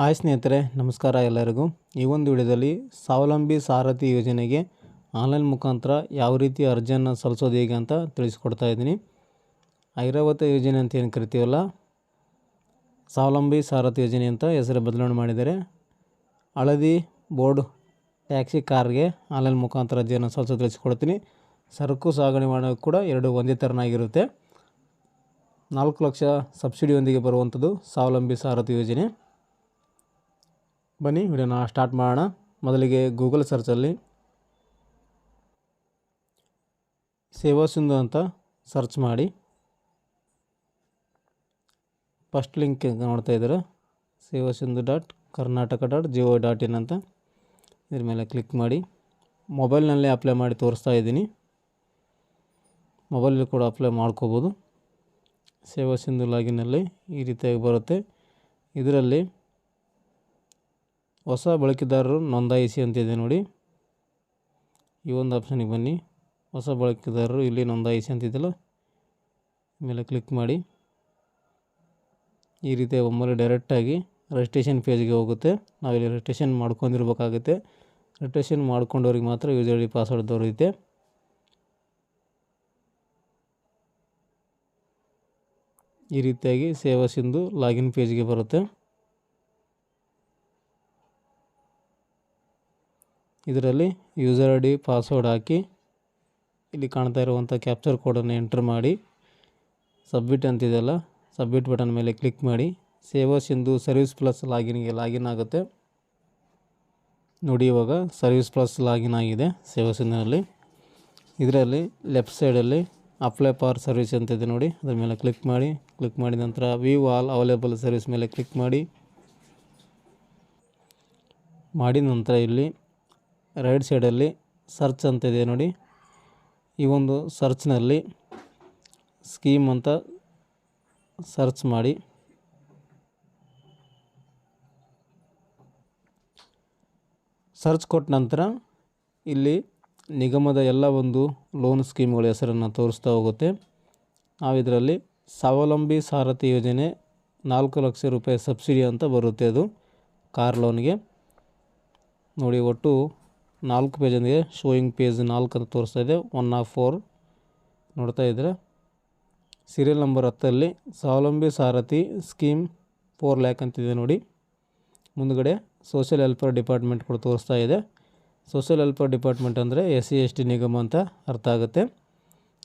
Hi ಸ್ನೇಹಿತರೆ, ನಮಸ್ಕಾರ ಎಲ್ಲರಿಗೂ. ಈ ಒಂದು ವಿಡಿಯೋದಲ್ಲಿ ಸ್ವಾವಲಂಬಿ ಸಾರಥಿ ಯೋಜನೆಗೆ ಆನ್ಲೈನ್ ಮುಖಾಂತರ ಯಾವ ರೀತಿ ಅರ್ಜಿಯನ್ನು ಸಲ್ಲಿಸೋದು ಹೇಗೆ ಅಂತ ತಿಳಿಸ್ಕೊಡ್ತಾ ಇದ್ದೀನಿ. ಐರಾವತ ಯೋಜನೆ ಅಂತ ಏನು ಕರಿತೀವಲ್ಲ? ಸ್ವಾವಲಂಬಿ ಸಾರಥಿ ಯೋಜನೆ ಅಂತ ಹೆಸರು ಬದಲಾವಣೆ ಮಾಡಿದ್ದಾರೆ. ಹಳದಿ ಬೋರ್ಡ್ ಟ್ಯಾಕ್ಸಿ ಕಾರ್ಗೆ ಆನ್ಲೈನ್ ಮುಖಾಂತರ ಅರ್ಜಿಯನ್ನು ಸಲ್ಲಿಸೋದು ತಿಳಿಸ್ಕೊಡ್ತೀನಿ. ಸರಕು ಸಾಗಣೆ ಮಾಡೋಕ್ಕೆ ಕೂಡ ಎರಡು ಒಂದೇ ಥರನಾಗಿರುತ್ತೆ ನಾಲ್ಕು ಲಕ್ಷ ಸಬ್ಸಿಡಿಯೊಂದಿಗೆ ಬರುವಂಥದ್ದು ಸ್ವಾವಲಂಬಿ ಸಾರಥಿ ಯೋಜನೆ. ಬನ್ನಿ, ವಿಡಿಯೋನ ಸ್ಟಾರ್ಟ್ ಮಾಡೋಣ. ಮೊದಲಿಗೆ ಗೂಗಲ್ ಸರ್ಚಲ್ಲಿ ಸೇವಾ ಸಿಂಧು ಅಂತ ಸರ್ಚ್ ಮಾಡಿ. ಫಸ್ಟ್ ಲಿಂಕ್ ನೋಡ್ತಾ ಇದ್ದಾರೆ? Seva Sindhu dot Karnataka dot G O dot in ಅಂತ ಇದ್ರ ಮೇಲೆ ಕ್ಲಿಕ್ ಮಾಡಿ. ಮೊಬೈಲ್ನಲ್ಲೇ ಅಪ್ಲೈ ಮಾಡಿ ತೋರಿಸ್ತಾ ಇದ್ದೀನಿ. ಮೊಬೈಲಲ್ಲಿ ಕೂಡ ಅಪ್ಲೈ ಮಾಡ್ಕೋಬೋದು. ಸೇವಾ ಸಿಂಧು ಲಾಗಿನಲ್ಲಿ ಈ ರೀತಿಯಾಗಿ ಬರುತ್ತೆ. ಇದರಲ್ಲಿ ಹೊಸ ಬಳಕೆದಾರರು ನೋಂದಾಯಿಸಿ ಅಂತಿದೆ ನೋಡಿ. ಈ ಒಂದು ಆಪ್ಷನಿಗೆ ಬನ್ನಿ. ಹೊಸ ಬಳಕೆದಾರರು ಇಲ್ಲಿ ನೋಂದಾಯಿಸಿ ಅಂತಿದ್ದಲ್ಲ ಮೇಲೆ ಕ್ಲಿಕ್ ಮಾಡಿ. ಈ ರೀತಿ ಒಮ್ಮೆ ಡೈರೆಕ್ಟಾಗಿ ರಿಜಿಸ್ಟ್ರೇಷನ್ ಪೇಜ್ಗೆ ಹೋಗುತ್ತೆ. ನಾವಿಲ್ಲಿ ರಿಜಿಸ್ಟ್ರೇಷನ್ ಮಾಡ್ಕೊಂಡಿರ್ಬೇಕಾಗುತ್ತೆ. ರಿಜಿಸ್ಟ್ರೇಷನ್ ಮಾಡ್ಕೊಂಡವ್ರಿಗೆ ಮಾತ್ರ ಯೂಸ್ ಐ ಡಿ ಪಾಸ್ವರ್ಡ್ ದೊರೆಯುತ್ತೆ. ಈ ರೀತಿಯಾಗಿ ಸೇವಾ ಸಿಂಧು ಲಾಗಿನ್ ಪೇಜ್ಗೆ ಬರುತ್ತೆ. ಇದರಲ್ಲಿ ಯೂಸರ್ ಐ ಡಿ ಪಾಸ್ವರ್ಡ್ ಹಾಕಿ ಇಲ್ಲಿ ಕಾಣ್ತಾ ಇರುವಂಥ ಕ್ಯಾಪ್ಚರ್ ಕೋಡನ್ನು ಎಂಟ್ರ್ ಮಾಡಿ ಸಬ್ಮಿಟ್ ಅಂತಿದೆಯಲ್ಲ ಸಬ್ಮಿಟ್ ಬಟನ್ ಮೇಲೆ ಕ್ಲಿಕ್ ಮಾಡಿ, ಸೇವಾ ಸಿಂಧು ಸರ್ವಿಸ್ ಪ್ಲಸ್ ಲಾಗಿನ್ಗೆ ಲಾಗಿನ್ ಆಗುತ್ತೆ. ನೋಡಿ ಇವಾಗ ಸರ್ವಿಸ್ ಪ್ಲಸ್ ಲಾಗಿನ್ ಆಗಿದೆ ಸೇವಾ ಸಿಂಧುನಲ್ಲಿ ಇದರಲ್ಲಿ ಲೆಫ್ಟ್ ಸೈಡಲ್ಲಿ ಅಪ್ಲೈ ಫಾರ್ ಸರ್ವಿಸ್ ಅಂತಿದೆ ನೋಡಿ, ಅದ್ರ ಮೇಲೆ ಕ್ಲಿಕ್ ಮಾಡಿ ಕ್ಲಿಕ್ ಮಾಡಿದ ನಂತರ ವ್ಯೂ ಆಲ್ ಅವೈಲೇಬಲ್ ಸರ್ವಿಸ್ ಮೇಲೆ ಕ್ಲಿಕ್ ಮಾಡಿ, ಮಾಡಿದ ನಂತರ ಇಲ್ಲಿ ರೈಟ್ ಸೈಡಲ್ಲಿ ಸರ್ಚ್ ಅಂತ ಇದೆ ನೋಡಿ. ಈ ಒಂದು ಸರ್ಚ್ನಲ್ಲಿ ಸ್ಕೀಮ್ ಅಂತ ಸರ್ಚ್ ಮಾಡಿ. ಸರ್ಚ್ ಕೊಟ್ಟ ನಂತರ ಇಲ್ಲಿ ನಿಗಮದ ಎಲ್ಲ ಒಂದು ಲೋನ್ ಸ್ಕೀಮ್ಗಳ ಹೆಸರನ್ನು ತೋರಿಸ್ತಾ ಹೋಗುತ್ತೆ. ನಾವು ಇದರಲ್ಲಿ ಸ್ವಾವಲಂಬಿ ಸಾರಥಿ ಯೋಜನೆ ನಾಲ್ಕು ಲಕ್ಷ ರೂಪಾಯಿ ಸಬ್ಸಿಡಿ ಅಂತ ಬರುತ್ತೆ ಅದು ಕಾರ್ ಲೋನ್ಗೆ. ನೋಡಿ ಒಟ್ಟು ನಾಲ್ಕು ಪೇಜೊಂದಿಗೆ ಶೋಯಿಂಗ್ ಪೇಜ್ ನಾಲ್ಕು ಅಂತ ತೋರಿಸ್ತಾ ಇದೆ. ಒನ್ ಆಫ್ ಫೋರ್ ನೋಡ್ತಾ ಇದ್ದರೆ ಸೀರಿಯಲ್ ನಂಬರ್ ಹತ್ತಲ್ಲಿ ಸ್ವಾವಲಂಬಿ ಸಾರಥಿ ಸ್ಕೀಮ್ ಫೋರ್ ಲ್ಯಾಕ್ ಅಂತಿದೆ ನೋಡಿ. ಮುಂದುಗಡೆ ಸೋಷಿಯಲ್ ವೆಲ್ಫೇರ್ ಡಿಪಾರ್ಟ್ಮೆಂಟ್ ಕೂಡ ತೋರಿಸ್ತಾ ಇದೆ. ಸೋಷಿಯಲ್ ವೆಲ್ಫೇರ್ ಡಿಪಾರ್ಟ್ಮೆಂಟ್ ಅಂದರೆ ಎಸ್ ಸಿ ಎಸ್ ಟಿ ನಿಗಮ ಅಂತ ಅರ್ಥ ಆಗುತ್ತೆ.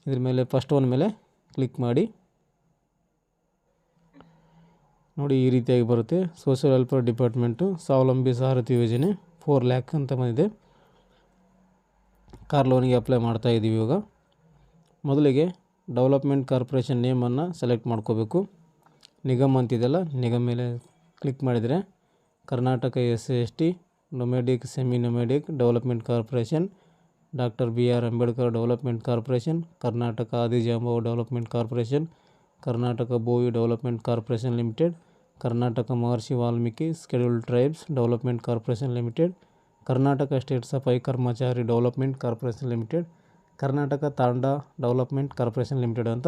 ಇದ್ರ ಮೇಲೆ ಫಸ್ಟ್ ಒನ್ ಮೇಲೆ ಕ್ಲಿಕ್ ಮಾಡಿ. ನೋಡಿ ಈ ರೀತಿಯಾಗಿ ಬರುತ್ತೆ. ಸೋಷಿಯಲ್ ವೆಲ್ಫೇರ್ ಡಿಪಾರ್ಟ್ಮೆಂಟು ಸ್ವಾವಲಂಬಿ ಸಾರಥಿ ಯೋಜನೆ ಫೋರ್ ಲ್ಯಾಕ್ ಅಂತ ಬಂದಿದೆ. ಕಾರ್ ಲೋನಿಗೆ ಅಪ್ಲೈ ಮಾಡ್ತಾ ಇದ್ದೀವಿ ಇವಾಗ. ಮೊದಲಿಗೆ ಡೆವಲಪ್ಮೆಂಟ್ ಕಾರ್ಪೊರೇಷನ್ ನೇಮನ್ನು ಸೆಲೆಕ್ಟ್ ಮಾಡ್ಕೋಬೇಕು. ನಿಗಮ್ ಅಂತಿದೆಯಲ್ಲ, ನಿಗಮ್ ಮೇಲೆ ಕ್ಲಿಕ್ ಮಾಡಿದರೆ Karnataka S C S T nomadic semi nomadic development corporation doctor B R Ambedkar development corporation Karnataka Adijambava development corporation Karnataka Bhovi development corporation limited Karnataka Maharshi Valmiki scheduled tribes development corporation limited Karnataka state I Karmachari development corporation limited, Karnataka Tanda development corporation limited ಅಂತ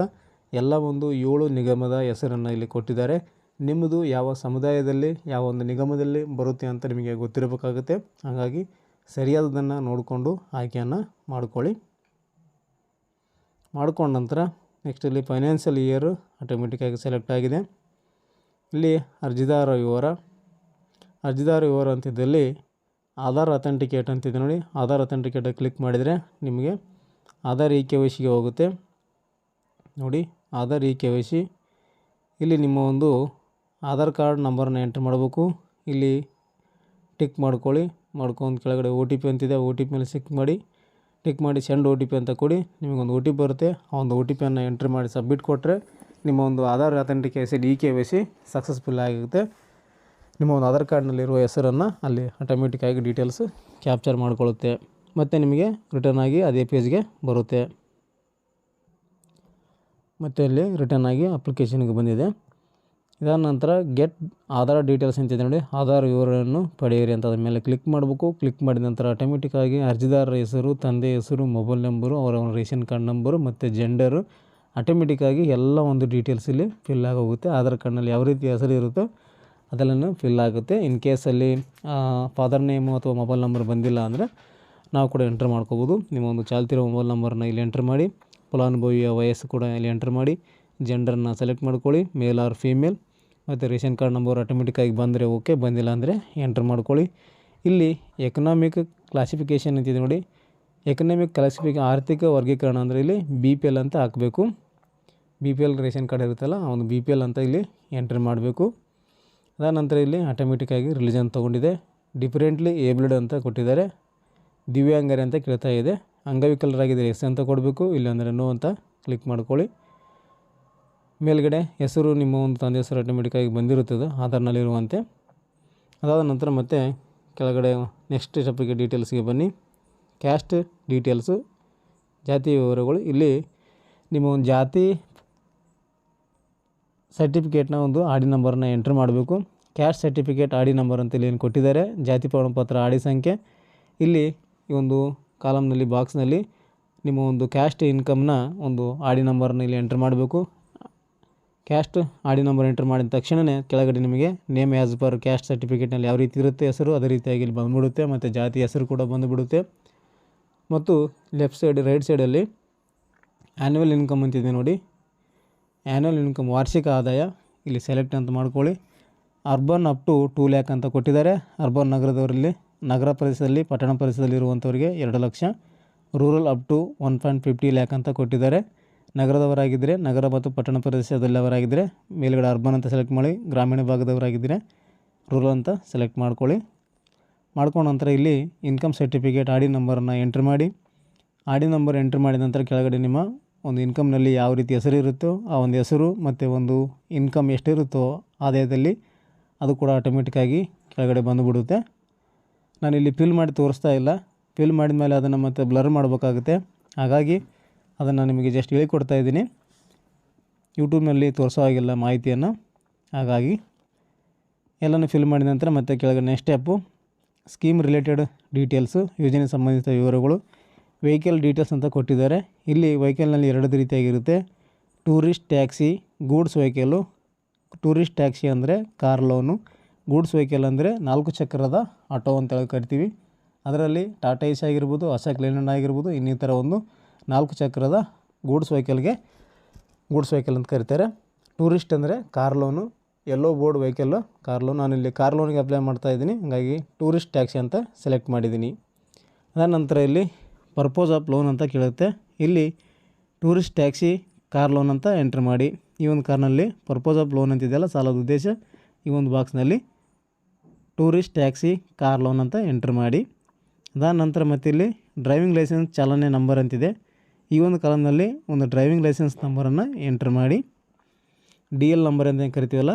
ಎಲ್ಲ ಒಂದು ಏಳು ನಿಗಮದ ಹೆಸರನ್ನು ಇಲ್ಲಿ ಕೊಟ್ಟಿದ್ದಾರೆ. ನಿಮ್ಮದು ಯಾವ ಸಮುದಾಯದಲ್ಲಿ, ಯಾವ ಒಂದು ನಿಗಮದಲ್ಲಿ ಬರುತ್ತೆ ಅಂತ ನಿಮಗೆ ಗೊತ್ತಿರಬೇಕಾಗುತ್ತೆ. ಹಾಗಾಗಿ ಸರಿಯಾದದನ್ನು ನೋಡಿಕೊಂಡು ಆಯ್ಕೆಯನ್ನು ಮಾಡ್ಕೊಳ್ಳಿ. ಮಾಡ್ಕೊಂಡ ನಂತರ ನೆಕ್ಸ್ಟ್ ಇಲ್ಲಿ ಫೈನಾನ್ಷಿಯಲ್ ಇಯರು ಆಟೋಮೆಟಿಕ್ಕಾಗಿ ಸೆಲೆಕ್ಟ್ ಆಗಿದೆ. ಇಲ್ಲಿ ಅರ್ಜಿದಾರ ವಿವರ. ಅರ್ಜಿದಾರ ವಿವರ ಅಂತಿದ್ದಲ್ಲಿ ಆಧಾರ್ ಅಥೆಂಟಿಕೇಟ್ ಅಂತಿದೆ ನೋಡಿ. ಆಧಾರ್ ಅಥೆಂಟಿಕೇಟ್ ಕ್ಲಿಕ್ ಮಾಡಿದರೆ ನಿಮಗೆ ಆಧಾರ್ ಇ ಕೆ ವೈ ಹೋಗುತ್ತೆ. ನೋಡಿ ಆಧಾರ್ ಇ ಕೆ ವೈ ಇಲ್ಲಿ ನಿಮ್ಮ ಒಂದು ಆಧಾರ್ ಕಾರ್ಡ್ ನಂಬರನ್ನ ಎಂಟ್ರ್ ಮಾಡಬೇಕು. ಇಲ್ಲಿ ಟಿಕ್ ಮಾಡ್ಕೊಳ್ಳಿ. ಮಾಡ್ಕೊಂಡು ಕೆಳಗಡೆ ಒ ಟಿ ಪಿ ಅಂತಿದೆ. ಒ ಟಿ ಪಿ ಮೇಲೆ ಸಿಕ್ ಮಾಡಿ. ಟಿಕ್ ಮಾಡಿ ಸೆಂಡ್ ಒ ಟಿ ಪಿ ಅಂತ ಕೊಡಿ. ನಿಮಗೊಂದು ಒ ಟಿ ಪಿ ಬರುತ್ತೆ. ಆ ಒಂದು ಒ ಟಿ ಪಿಯನ್ನು ಎಂಟ್ರಿ ಮಾಡಿ ಸಬ್ಮಿಟ್ ಕೊಟ್ಟರೆ ನಿಮ್ಮ ಒಂದು Aadhaar authentication e K Y C successful ಆಗುತ್ತೆ. ನಿಮ್ಮ ಒಂದು ಆಧಾರ್ ಕಾರ್ಡ್ನಲ್ಲಿರುವ ಹೆಸರನ್ನು ಅಲ್ಲಿ ಆಟೋಮೆಟಿಕ್ಕಾಗಿ ಡೀಟೇಲ್ಸ್ ಕ್ಯಾಪ್ಚರ್ ಮಾಡಿಕೊಳ್ಳುತ್ತೆ. ಮತ್ತು ನಿಮಗೆ ರಿಟರ್ನ್ ಆಗಿ ಅದೇ ಪೇಜ್ಗೆ ಬರುತ್ತೆ. ಮತ್ತು ಅಲ್ಲಿ ರಿಟರ್ನ್ ಆಗಿ ಅಪ್ಲಿಕೇಶನ್ಗೆ ಬಂದಿದೆ. ಇದಾದ ನಂತರ ಗೆಟ್ ಆಧಾರ್ ಡೀಟೇಲ್ಸ್ ಅಂತಿದೆ ನೋಡಿ. ಆಧಾರ್ ವಿವರವನ್ನು ಪಡೆಯಿರಿ ಅಂತ ಅದ್ರ ಮೇಲೆ ಕ್ಲಿಕ್ ಮಾಡಬೇಕು. ಕ್ಲಿಕ್ ಮಾಡಿದ ನಂತರ ಆಟೋಮೆಟಿಕ್ಕಾಗಿ ಅರ್ಜಿದಾರರ ಹೆಸರು, ತಂದೆ ಹೆಸರು, ಮೊಬೈಲ್ ನಂಬರು, ಅವರ ರೇಷನ್ ಕಾರ್ಡ್ ನಂಬರು, ಮತ್ತು ಜೆಂಡರು ಆಟೋಮೆಟಿಕ್ಕಾಗಿ ಎಲ್ಲ ಒಂದು ಡೀಟೇಲ್ಸ್ ಇಲ್ಲಿ ಫಿಲ್ ಆಗೋಗುತ್ತೆ ಆಧಾರ್ ಕಾರ್ಡ್ನಲ್ಲಿ ಯಾವ ರೀತಿ ಹೆಸರು ಇರುತ್ತೋ ಅದೆಲ್ಲನೂ ಫಿಲ್ ಆಗುತ್ತೆ. ಇನ್ ಕೇಸಲ್ಲಿ ಫಾದರ್ ನೇಮು ಅಥವಾ ಮೊಬೈಲ್ ನಂಬರ್ ಬಂದಿಲ್ಲ ಅಂದರೆ ನಾವು ಕೂಡ ಎಂಟ್ರ್ ಮಾಡ್ಕೋಬೋದು. ನಿಮ್ಮ ಒಂದು ಚಾಲ್ತಿರೋ ಮೊಬೈಲ್ ನಂಬರ್ನ ಇಲ್ಲಿ ಎಂಟ್ರ್ ಮಾಡಿ ಫಲಾನುಭವಿಯ ವಯಸ್ಸು ಕೂಡ ಇಲ್ಲಿ ಎಂಟ್ರ್ ಮಾಡಿ ಜೆಂಡರ್ನ ಸೆಲೆಕ್ಟ್ ಮಾಡ್ಕೊಳ್ಳಿ ಮೇಲ್ ಆರ್ ಫೀಮೇಲ್ ಮತ್ತು ರೇಷನ್ ಕಾರ್ಡ್ ನಂಬರ್ ಆಟೋಮೆಟಿಕ್ಕಾಗಿ ಬಂದರೆ ಓಕೆ ಬಂದಿಲ್ಲ ಅಂದರೆ ಎಂಟ್ರ್ ಮಾಡ್ಕೊಳ್ಳಿ. ಇಲ್ಲಿ ಎಕನಾಮಿಕ್ ಕ್ಲಾಸಿಫಿಕೇಷನ್ ಅಂತಿದೆ ನೋಡಿ. ಎಕನಾಮಿಕ್ ಕ್ಲಾಸಿಫಿಕ ಆರ್ಥಿಕ ವರ್ಗೀಕರಣ ಅಂದರೆ ಇಲ್ಲಿ ಬಿ ಪಿ ಎಲ್ ಅಂತ ಹಾಕಬೇಕು. B P L ration card ಇರುತ್ತಲ್ಲ, ಅವನು ಬಿ ಪಿ ಎಲ್ ಅಂತ ಇಲ್ಲಿ ಎಂಟ್ರ್ ಮಾಡಬೇಕು. ಅದಾದ ನಂತರ ಇಲ್ಲಿ ಆಟೋಮೆಟಿಕ್ಕಾಗಿ ರಿಲಿಜನ್ ತೊಗೊಂಡಿದೆ. ಡಿಫರೆಂಟ್ಲಿ ಏಬಲ್ಡ್ ಅಂತ ಕೊಟ್ಟಿದ್ದಾರೆ. ದಿವ್ಯಾಂಗರೇ ಅಂತ ಕೇಳ್ತಾ ಇದೆ. ಅಂಗವಿಕಲರಾಗಿದ್ದರೆ ಎಸ್ ಅಂತ ಕೊಡಬೇಕು ಇಲ್ಲಾಂದರೆ ನೋ ಅಂತ ಕ್ಲಿಕ್ ಮಾಡ್ಕೊಳ್ಳಿ. ಮೇಲ್ಗಡೆ ಹೆಸರು, ನಿಮ್ಮ ಒಂದು ತಂದೆ ಹೆಸರು ಆಟೋಮೆಟಿಕ್ಕಾಗಿ ಬಂದಿರುತ್ತದೆ, ಆಧಾರ್ನಲ್ಲಿರುವಂತೆ. ಅದಾದ ನಂತರ ಮತ್ತೆ ಕೆಳಗಡೆ ನೆಕ್ಸ್ಟ್ ಸ್ಟೆಪ್ಪಿಗೆ ಡೀಟೇಲ್ಸ್ಗೆ ಬನ್ನಿ. ಕ್ಯಾಸ್ಟ್ ಡೀಟೇಲ್ಸು ಜಾತಿ ವಿವರಗಳು. ಇಲ್ಲಿ ನಿಮ್ಮ ಒಂದು ಜಾತಿ ಸರ್ಟಿಫಿಕೇಟ್ನ ಒಂದು ಆಡಿ ನಂಬರ್ನ ಎಂಟ್ರ್ ಮಾಡಬೇಕು. ಕ್ಯಾಸ್ಟ್ ಸರ್ಟಿಫಿಕೇಟ್, ಆಡಿ ನಂಬರ್ ಅಂತ ಇಲ್ಲಿ ಏನು ಕೊಟ್ಟಿದ್ದಾರೆ. ಜಾತಿ ಪ್ರಮಾಣಪತ್ರ ಆಡಿ ಸಂಖ್ಯೆ. ಇಲ್ಲಿ ಈ ಒಂದು ಕಾಲಮ್ನಲ್ಲಿ, ಬಾಕ್ಸ್ನಲ್ಲಿ ನಿಮ್ಮ ಒಂದು ಕ್ಯಾಸ್ಟ್ ಇನ್ಕಮ್ನ ಒಂದು ಆಡಿ ನಂಬರ್ನ ಇಲ್ಲಿ ಎಂಟ್ರ್ ಮಾಡಬೇಕು. ಕ್ಯಾಸ್ಟ್ ಆಡಿ ನಂಬರ್ ಎಂಟ್ರ್ ಮಾಡಿದ ತಕ್ಷಣವೇ ಕೆಳಗಡೆ ನಿಮಗೆ ನೇಮ್ ಆ್ಯಸ್ ಪರ್ ಕ್ಯಾಸ್ಟ್ ಸರ್ಟಿಫಿಕೇಟ್ನಲ್ಲಿ ಯಾವ ರೀತಿ ಇರುತ್ತೆ ಹೆಸರು, ಅದೇ ರೀತಿಯಾಗಿ ಇಲ್ಲಿ ಬಂದುಬಿಡುತ್ತೆ. ಮತ್ತು ಜಾತಿ ಹೆಸರು ಕೂಡ ಬಂದುಬಿಡುತ್ತೆ. ಮತ್ತು ಲೆಫ್ಟ್ ಸೈಡ್, ರೈಟ್ ಸೈಡಲ್ಲಿ ಆ್ಯನ್ಯುವಲ್ ಇನ್ಕಮ್ ಅಂತಿದೆ ನೋಡಿ. ಆ್ಯನ್ಯುವಲ್ ಇನ್ಕಮ್ ವಾರ್ಷಿಕ ಆದಾಯ ಇಲ್ಲಿ ಸೆಲೆಕ್ಟ್ ಅಂತ ಮಾಡ್ಕೊಳ್ಳಿ. Urban up to two lakh ಅಂತ ಕೊಟ್ಟಿದ್ದಾರೆ. ಅರ್ಬನ್ ನಗರದವರಲ್ಲಿ, ನಗರ ಪ್ರದೇಶದಲ್ಲಿ, ಪಟ್ಟಣ ಪ್ರದೇಶದಲ್ಲಿ ಇರುವಂಥವರಿಗೆ ಎರಡು lakh. Rural up to one point fifty lakh ಅಂತ ಕೊಟ್ಟಿದ್ದಾರೆ. ನಗರದವರಾಗಿದ್ದರೆ, ನಗರ ಮತ್ತು ಪಟ್ಟಣ ಪ್ರದೇಶದಲ್ಲವರಾಗಿದ್ದರೆ ಮೇಲ್ಗಡೆ ಅರ್ಬನ್ ಅಂತ ಸೆಲೆಕ್ಟ್ ಮಾಡಿ, ಗ್ರಾಮೀಣ ಭಾಗದವರಾಗಿದ್ದರೆ ರೂರಲ್ ಅಂತ ಸೆಲೆಕ್ಟ್ ಮಾಡ್ಕೊಳ್ಳಿ. ಮಾಡ್ಕೊಂಡ ನಂತರ ಇಲ್ಲಿ ಇನ್ಕಮ್ ಸರ್ಟಿಫಿಕೇಟ್ ಆಡಿ ನಂಬರನ್ನು ಎಂಟ್ರ್ ಮಾಡಿ. ಆಡಿ ನಂಬರ್ ಎಂಟ್ರ್ ಮಾಡಿದ ನಂತರ ಕೆಳಗಡೆ ನಿಮ್ಮ ಒಂದು ಇನ್ಕಮ್ನಲ್ಲಿ ಯಾವ ರೀತಿ ಹೆಸರು ಇರುತ್ತೋ ಆ ಒಂದು ಹೆಸರು ಮತ್ತು ಒಂದು ಇನ್ಕಮ್ ಎಷ್ಟಿರುತ್ತೋ ಆದಾಯದಲ್ಲಿ ಅದು ಕೂಡ ಆಟೋಮೆಟಿಕ್ಕಾಗಿ ಕೆಳಗಡೆ ಬಂದುಬಿಡುತ್ತೆ. ನಾನಿಲ್ಲಿ ಫಿಲ್ ಮಾಡಿ ತೋರಿಸ್ತಾ ಇಲ್ಲ. ಫಿಲ್ ಮಾಡಿದ ಮೇಲೆ ಅದನ್ನು ಮತ್ತೆ ಬ್ಲರ್ ಮಾಡಬೇಕಾಗುತ್ತೆ. ಹಾಗಾಗಿ ಅದನ್ನು ನಿಮಗೆ ಜಸ್ಟ್ ಹೇಳಿಕೊಡ್ತಾ ಇದ್ದೀನಿ. ಯೂಟ್ಯೂಬ್ನಲ್ಲಿ ತೋರಿಸೋ ಹಾಗಿಲ್ಲ ಮಾಹಿತಿಯನ್ನು. ಹಾಗಾಗಿ ಎಲ್ಲನೂ ಫಿಲ್ ಮಾಡಿದ ನಂತರ ಮತ್ತೆ ಕೆಳಗಡೆ next step scheme related details, ಯೋಜನೆ ಸಂಬಂಧಿತ ವಿವರಗಳು ವೆಹಿಕಲ್ ಡೀಟೇಲ್ಸ್ ಅಂತ ಕೊಟ್ಟಿದ್ದಾರೆ. ಇಲ್ಲಿ ವೆಹಿಕಲ್ನಲ್ಲಿ ಎರಡು ರೀತಿಯಾಗಿರುತ್ತೆ. Tourist taxi, goods vehicle, tourist taxi ಅಂದರೆ ಕಾರ್ ಲೋನು, ಗೂಡ್ಸ್ ವೆಹಿಕಲ್ ಅಂದರೆ ನಾಲ್ಕು ಚಕ್ರದ ಆಟೋ ಅಂತೇಳಿ ಕರಿತೀವಿ. ಅದರಲ್ಲಿ ಟಾಟಾ ಏಸ್ ಆಗಿರ್ಬೋದು, ಅಶೋಕ್ ಲೇಲ್ಯಾಂಡ್ ಆಗಿರ್ಬೋದು, ಇನ್ನಿತರ ಒಂದು ನಾಲ್ಕು ಚಕ್ರದ ಗೂಡ್ಸ್ ವೆಹಿಕಲ್ಗೆ ಗೂಡ್ಸ್ ವೆಹಿಕಲ್ ಅಂತ ಕರೀತಾರೆ. ಟೂರಿಸ್ಟ್ ಅಂದರೆ car loan, yellow board vehicle car loan. ನಾನಿಲ್ಲಿ ಕಾರ್ ಲೋನಿಗೆ ಅಪ್ಲೈ ಮಾಡ್ತಾ ಇದ್ದೀನಿ. ಹಾಗಾಗಿ ಟೂರಿಸ್ಟ್ ಟ್ಯಾಕ್ಸಿ ಅಂತ ಸೆಲೆಕ್ಟ್ ಮಾಡಿದ್ದೀನಿ. ಅದಾದ ನಂತರ ಇಲ್ಲಿ ಪರ್ಪೋಸ್ ಆಫ್ ಲೋನ್ ಅಂತ ಕೇಳುತ್ತೆ. ಇಲ್ಲಿ ಟೂರಿಸ್ಟ್ ಟ್ಯಾಕ್ಸಿ, ಕಾರ್ ಲೋನ್ ಅಂತ ಎಂಟ್ರ್ ಮಾಡಿ. ಈ ಒಂದು ಕಾರ್ನಲ್ಲಿ ಪರ್ಪೋಸ್ ಆಫ್ ಲೋನ್ ಅಂತಿದೆಯಲ್ಲ, ಸಾಲದ ಉದ್ದೇಶ ಈ ಒಂದು ಬಾಕ್ಸ್ನಲ್ಲಿ ಟೂರಿಸ್ಟ್ ಟ್ಯಾಕ್ಸಿ, ಕಾರ್ ಲೋನ್ ಅಂತ ಎಂಟ್ರ್ ಮಾಡಿ. ಅದಾದ ನಂತರ ಮತ್ತೆ ಇಲ್ಲಿ ಡ್ರೈವಿಂಗ್ ಲೈಸೆನ್ಸ್ ಚಾಲನೆ ನಂಬರ್ ಅಂತಿದೆ. ಈ ಒಂದು ಕಾಲಮ್ನಲ್ಲಿ ಒಂದು ಡ್ರೈವಿಂಗ್ ಲೈಸೆನ್ಸ್ ನಂಬರನ್ನು ಎಂಟ್ರ್ ಮಾಡಿ. ಡಿ ಎಲ್ ನಂಬರ್ ಅಂತ ಕರಿತೀವಲ್ಲ,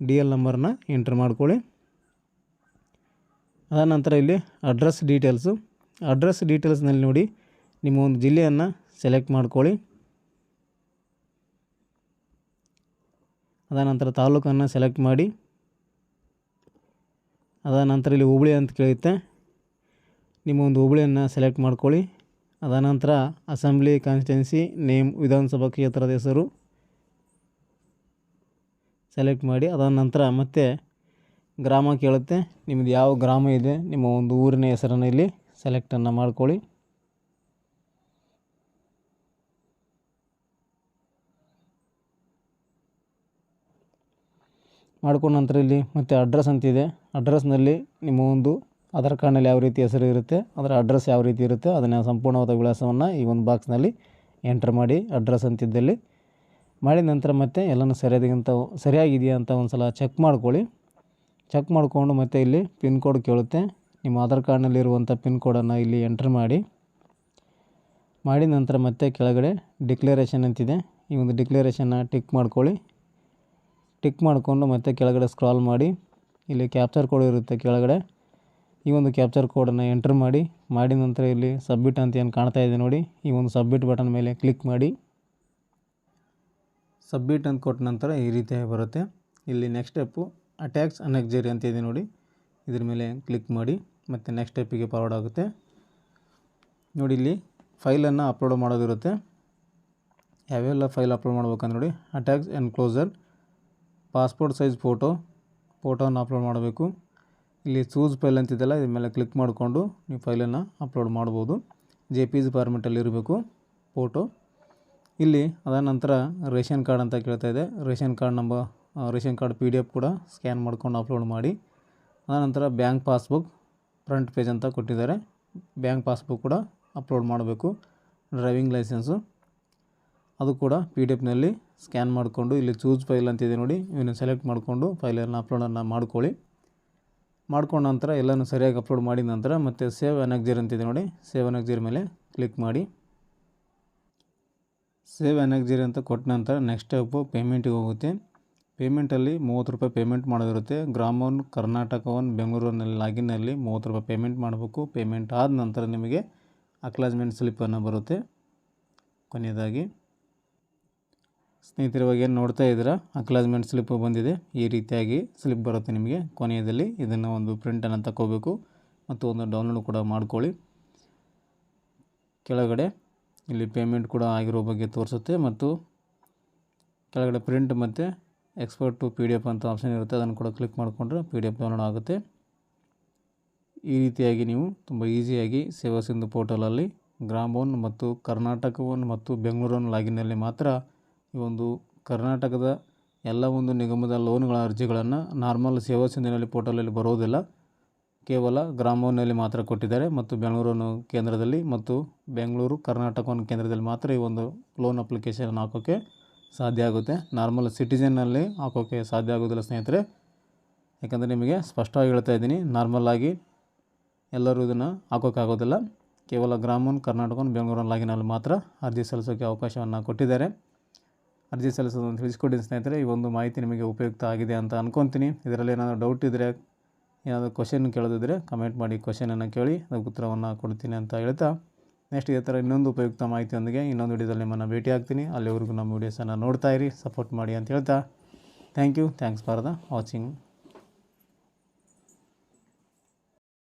ಡಿ ಎಲ್ ನಂಬರನ್ನು ಎಂಟ್ರ್ ಮಾಡ್ಕೊಳ್ಳಿ. ಅದಾದ ನಂತರ ಇಲ್ಲಿ ಅಡ್ರೆಸ್ ಡೀಟೇಲ್ಸು. ಅಡ್ರೆಸ್ ಡೀಟೇಲ್ಸ್ನಲ್ಲಿ ನೋಡಿ ನಿಮ್ಮ ಒಂದು ಜಿಲ್ಲೆಯನ್ನು ಸೆಲೆಕ್ಟ್ ಮಾಡ್ಕೊಳ್ಳಿ. ಅದಾದ ನಂತರ ತಾಲೂಕನ್ನು ಸೆಲೆಕ್ಟ್ ಮಾಡಿ. ಅದಾದ ನಂತರ ಇಲ್ಲಿ ಹುಬ್ಳಿ ಅಂತ ಕೇಳುತ್ತೆ. ನಿಮ್ಮ ಒಂದು ಹೋಬಳಿಯನ್ನು ಸೆಲೆಕ್ಟ್ ಮಾಡ್ಕೊಳ್ಳಿ. ಅದಾದ ನಂತರ ಅಸೆಂಬ್ಲಿ, ಕಾನ್ಸ್ಟಿಟ್ಯೂನ್ಸಿ, ನೇಮ್, ವಿಧಾನಸಭಾ ಕ್ಷೇತ್ರದ ಹೆಸರು ಸೆಲೆಕ್ಟ್ ಮಾಡಿ. ಅದಾದ ನಂತರ ಮತ್ತೆ ಗ್ರಾಮ ಕೇಳುತ್ತೆ. ನಿಮ್ಮದು ಯಾವ ಗ್ರಾಮ ಇದೆ, ನಿಮ್ಮ ಒಂದು ಊರಿನ ಹೆಸರನ್ನು ಇಲ್ಲಿ ಸೆಲೆಕ್ಟನ್ನು ಮಾಡ್ಕೊಳ್ಳಿ. ಮಾಡ್ಕೊಂಡ ನಂತರ ಇಲ್ಲಿ ಮತ್ತೆ ಅಡ್ರೆಸ್ ಅಂತಿದೆ. ಅಡ್ರೆಸ್ನಲ್ಲಿ ನಿಮ್ಮ ಒಂದು ಆಧಾರ್ ಕಾರ್ಡ್ನಲ್ಲಿ ಯಾವ ರೀತಿ ಹೆಸರು ಇರುತ್ತೆ, ಅದರ ಅಡ್ರೆಸ್ ಯಾವ ರೀತಿ ಇರುತ್ತೆ, ಅದನ್ನು ಸಂಪೂರ್ಣವಾದ ವಿಳಾಸವನ್ನು ಈ ಒಂದು ಬಾಕ್ಸ್ನಲ್ಲಿ ಎಂಟ್ರ್ ಮಾಡಿ ಅಡ್ರೆಸ್ ಅಂತಿದ್ದಲ್ಲಿ. ಮಾಡಿದ ನಂತರ ಮತ್ತೆ ಎಲ್ಲನೂ ಸರಿಯಾದಂತ, ಸರಿಯಾಗಿದೆಯಾ ಅಂತ ಒಂದು ಸಲ ಚೆಕ್ ಮಾಡ್ಕೊಳ್ಳಿ. ಚೆಕ್ ಮಾಡಿಕೊಂಡು ಮತ್ತೆ ಇಲ್ಲಿ ಪಿನ್ ಕೋಡ್ ಕೇಳುತ್ತೆ. ನಿಮ್ಮ ಆಧಾರ್ ಕಾರ್ಡ್ನಲ್ಲಿರುವಂಥ ಪಿನ್ ಕೋಡನ್ನು ಇಲ್ಲಿ ಎಂಟ್ರ್ ಮಾಡಿ. ಮಾಡಿದ ನಂತರ ಮತ್ತೆ ಕೆಳಗಡೆ ಡಿಕ್ಲರೇಷನ್ ಅಂತಿದೆ. ಈ ಒಂದು ಡಿಕ್ಲರೇಷನ್ನ ಟಿಕ್ ಮಾಡ್ಕೊಳ್ಳಿ. ಟಿಕ್ ಮಾಡಿಕೊಂಡು ಮತ್ತೆ ಕೆಳಗಡೆ ಸ್ಕ್ರಾಲ್ ಮಾಡಿ. ಇಲ್ಲಿ ಕ್ಯಾಪ್ಚರ್ ಕೋಡ್ ಇರುತ್ತೆ ಕೆಳಗಡೆ. ಈ ಒಂದು ಕ್ಯಾಪ್ಚರ್ ಕೋಡನ್ನು ಎಂಟ್ರ್ ಮಾಡಿ. ಮಾಡಿದ ನಂತರ ಇಲ್ಲಿ ಸಬ್ಮಿಟ್ ಅಂತ ಏನು ಕಾಣ್ತಾ ಇದೆ ನೋಡಿ. ಈ ಒಂದು ಸಬ್ಮಿಟ್ ಬಟನ್ ಮೇಲೆ ಕ್ಲಿಕ್ ಮಾಡಿ. ಸಬ್ಮಿಟ್ ಅಂತ ಕೊಟ್ಟ ನಂತರ ಈ ರೀತಿಯಾಗಿ ಬರುತ್ತೆ. ಇಲ್ಲಿ ನೆಕ್ಸ್ಟ್ ಸ್ಟೆಪ್ಪು ಅಟ್ಯಾಕ್ಸ್ ಅನೆಕ್ಜರಿ ಅಂತ ಇದೆ ನೋಡಿ. ಇದ್ರ ಮೇಲೆ ಕ್ಲಿಕ್ ಮಾಡಿ ಮತ್ತು ನೆಕ್ಸ್ಟ್ ಸ್ಟೆಪ್ಪಿಗೆ ಫಾರ್ವರ್ಡ್ ಆಗುತ್ತೆ. ನೋಡಿ ಇಲ್ಲಿ ಫೈಲನ್ನು ಅಪ್ಲೋಡ್ ಮಾಡೋದಿರುತ್ತೆ. ಯಾವೆಲ್ಲ ಫೈಲ್ ಅಪ್ಲೋಡ್ ಮಾಡ್ಬೇಕಂದ್ರೆ ನೋಡಿ attach enclosure passport size photo ಫೋಟೋನ ಅಪ್ಲೋಡ್ ಮಾಡಬೇಕು. ಇಲ್ಲಿ ಚೂಸ್ ಫೈಲ್ ಅಂತಿದ್ದಲ್ಲ ಇದ್ರ ಮೇಲೆ ಕ್ಲಿಕ್ ಮಾಡಿಕೊಂಡು ನೀವು ಫೈಲನ್ನು ಅಪ್ಲೋಡ್ ಮಾಡ್ಬೋದು. ಜೆ ಪಿ ಜಿ ಫಾರ್ಮೆಟಲ್ಲಿ ಇರಬೇಕು ಫೋಟೋ ಇಲ್ಲಿ ಅದಾದ ನಂತರ ರೇಷನ್ ಕಾರ್ಡ್ ಅಂತ ಕೇಳ್ತಾ ಇದೆ. Ration card number ration card P D F ಕೂಡ ಸ್ಕ್ಯಾನ್ ಮಾಡ್ಕೊಂಡು ಅಪ್ಲೋಡ್ ಮಾಡಿ. ಅದಾನಂತರ ಬ್ಯಾಂಕ್ ಪಾಸ್ಬುಕ್ ಫ್ರಂಟ್ ಪೇಜ್ ಅಂತ ಕೊಟ್ಟಿದ್ದಾರೆ. ಬ್ಯಾಂಕ್ ಪಾಸ್ಬುಕ್ ಕೂಡ ಅಪ್ಲೋಡ್ ಮಾಡಬೇಕು. Driving license. ಅದು ಕೂಡ ಪಿ ಡಿ ಎಫ್ನಲ್ಲಿ ಸ್ಕ್ಯಾನ್ ಮಾಡಿಕೊಂಡು ಇಲ್ಲಿ ಚೂಸ್ ಫೈಲ್ ಅಂತಿದೆ ನೋಡಿ. ಇವನ್ನ ಸೆಲೆಕ್ಟ್ ಮಾಡಿಕೊಂಡು ಫೈಲನ್ನು ಅಪ್ಲೋಡನ್ನು ಮಾಡ್ಕೊಳ್ಳಿ. ಮಾಡ್ಕೊಂಡ ನಂತರ ಎಲ್ಲನೂ ಸರಿಯಾಗಿ ಅಪ್ಲೋಡ್ ಮಾಡಿದ ನಂತರ ಮತ್ತೆ ಸೇವ್ ಅನಗ್ಜರ್ ಅಂತಿದೆ ನೋಡಿ. ಸೇವ್ ಅನಗ್ಜರ್ ಮೇಲೆ ಕ್ಲಿಕ್ ಮಾಡಿ. ಸೇವ್ ಅನಗ್ಜರಿ ಅಂತ ಕೊಟ್ಟ ನಂತರ ನೆಕ್ಸ್ಟ್ ಸ್ಟೆಪ್ಪು ಪೇಮೆಂಟಿಗೆ ಹೋಗುತ್ತೆ. ಪೇಮೆಂಟಲ್ಲಿ ಮೂವತ್ತು ರೂಪಾಯಿ ಪೇಮೆಂಟ್ ಮಾಡೋದಿರುತ್ತೆ. ಗ್ರಾಮ ಒನ್ ಕರ್ನಾಟಕ ಒನ್ ಬೆಂಗಳೂರಿನಲ್ಲಿ ಲಾಗಿನಲ್ಲಿ ಮೂವತ್ತು ರೂಪಾಯಿ ಪೇಮೆಂಟ್ ಮಾಡಬೇಕು. ಪೇಮೆಂಟ್ ಆದ ನಂತರ ನಿಮಗೆ ಅಕ್ಲಾಜ್ಮೆಂಟ್ ಸ್ಲಿಪ್ಪನ್ನು ಬರುತ್ತೆ. ಕೊನೆಯದಾಗಿ ಸ್ನೇಹಿತರ ಇವಾಗ ಏನು ನೋಡ್ತಾ ಇದ್ದೀರಾ? ಅಕ್ಲಾಜ್ಮೆಂಟ್ ಸ್ಲಿಪ್ ಬಂದಿದೆ. ಈ ರೀತಿಯಾಗಿ ಸ್ಲಿಪ್ ಬರುತ್ತೆ ನಿಮಗೆ. ಕೊನೆಯದಲ್ಲಿ ಇದನ್ನು ಒಂದು ಪ್ರಿಂಟನ್ನು ತಗೋಬೇಕು ಮತ್ತು ಒಂದು ಡೌನ್ಲೋಡ್ ಕೂಡ ಮಾಡ್ಕೊಳ್ಳಿ. ಕೆಳಗಡೆ ಇಲ್ಲಿ ಪೇಮೆಂಟ್ ಕೂಡ ಆಗಿರೋ ಬಗ್ಗೆ ತೋರಿಸುತ್ತೆ. ಮತ್ತು ಕೆಳಗಡೆ ಪ್ರಿಂಟ್ ಮತ್ತು export to P D F ಅಂತ ಆಪ್ಷನ್ ಇರುತ್ತೆ, ಅದನ್ನು ಕೂಡ ಕ್ಲಿಕ್ ಮಾಡಿಕೊಂಡ್ರೆ ಪಿ ಡಿ ಎಫ್ ಡೌನ್ಲೋಡ್ ಆಗುತ್ತೆ. ಈ ರೀತಿಯಾಗಿ ನೀವು ತುಂಬ ಈಸಿಯಾಗಿ ಸೇವಾ ಸಿಂಧು ಪೋರ್ಟಲಲ್ಲಿ ಗ್ರಾಮೋನ್ ಮತ್ತು ಕರ್ನಾಟಕವನ್ನು ಮತ್ತು ಬೆಂಗಳೂರನ್ನು ಲಾಗಿನಲ್ಲಿ ಮಾತ್ರ ಈ ಒಂದು ಕರ್ನಾಟಕದ ಎಲ್ಲ ಒಂದು ನಿಗಮದ ಲೋನ್ಗಳ ಅರ್ಜಿಗಳನ್ನು ನಾರ್ಮಲ್ ಸೇವಾ ಸಿಂಧಿನಲ್ಲಿ ಪೋರ್ಟಲಲ್ಲಿ ಬರೋದಿಲ್ಲ. ಕೇವಲ ಗ್ರಾಮವನ್ನಲ್ಲಿ ಮಾತ್ರ ಕೊಟ್ಟಿದ್ದಾರೆ ಮತ್ತು ಬೆಂಗಳೂರನ್ನು ಕೇಂದ್ರದಲ್ಲಿ ಮತ್ತು ಬೆಂಗಳೂರು, ಕರ್ನಾಟಕವನ್ನು ಕೇಂದ್ರದಲ್ಲಿ ಮಾತ್ರ ಈ ಒಂದು ಲೋನ್ ಅಪ್ಲಿಕೇಶನ್ ಹಾಕೋಕ್ಕೆ ಸಾಧ್ಯ ಆಗುತ್ತೆ. ನಾರ್ಮಲ್ ಸಿಟಿಜನ್ನಲ್ಲಿ ಹಾಕೋಕ್ಕೆ ಸಾಧ್ಯ ಆಗೋದಿಲ್ಲ ಸ್ನೇಹಿತರೆ. ಯಾಕಂದರೆ ನಿಮಗೆ ಸ್ಪಷ್ಟವಾಗಿ ಹೇಳ್ತಾ ಇದ್ದೀನಿ ನಾರ್ಮಲ್ಲಾಗಿ ಎಲ್ಲರೂ ಇದನ್ನು ಹಾಕೋಕ್ಕಾಗೋದಿಲ್ಲ. ಕೇವಲ ಗ್ರಾಮನ್ ಕರ್ನಾಟಕ ಬೆಂಗಳೂರು ಲಾಗಿನಲ್ಲಿ ಮಾತ್ರ ಅರ್ಜಿ ಸಲ್ಲಿಸೋಕ್ಕೆ ಅವಕಾಶವನ್ನು ಕೊಟ್ಟಿದ್ದಾರೆ. ಅರ್ಜಿ ಸಲ್ಲಿಸೋದನ್ನು ತಿಳಿಸ್ಕೊಟ್ಟಿದ್ದೀನಿ ಸ್ನೇಹಿತರೆ. ಈ ಒಂದು ಮಾಹಿತಿ ನಿಮಗೆ ಉಪಯುಕ್ತ ಆಗಿದೆ ಅಂತ ಅನ್ಕೊತೀನಿ. ಇದರಲ್ಲಿ ಏನಾದರೂ ಡೌಟ್ ಇದ್ದರೆ ಏನಾದರೂ ಕ್ವಶನ್ ಕೇಳೋದಿದ್ದರೆ ಕಮೆಂಟ್ ಮಾಡಿ ಕ್ವಶನನ್ನು ಕೇಳಿ ಅದಕ್ಕೆ ಉತ್ತರವನ್ನು ಕೊಡ್ತೀನಿ ಅಂತ ಹೇಳ್ತಾ ನೆಕ್ಸ್ಟ್ ಇದೇ ಥರ ಇನ್ನೊಂದು ಉಪಯುಕ್ತ ಮಾಹಿತಿಯೊಂದಿಗೆ ಇನ್ನೊಂದು ವಿಡಿಯೋದಲ್ಲಿ ನಿಮ್ಮನ್ನು ಭೇಟಿ ಆಗ್ತೀನಿ ಅಲ್ಲಿವರೆಗೂ ನಮ್ಮ ವೀಡಿಯೋಸನ್ನು ನೋಡ್ತಾ ಇರಿ ಸಪೋರ್ಟ್ ಮಾಡಿ ಅಂತ ಹೇಳ್ತಾ. Thank you thanks for the watching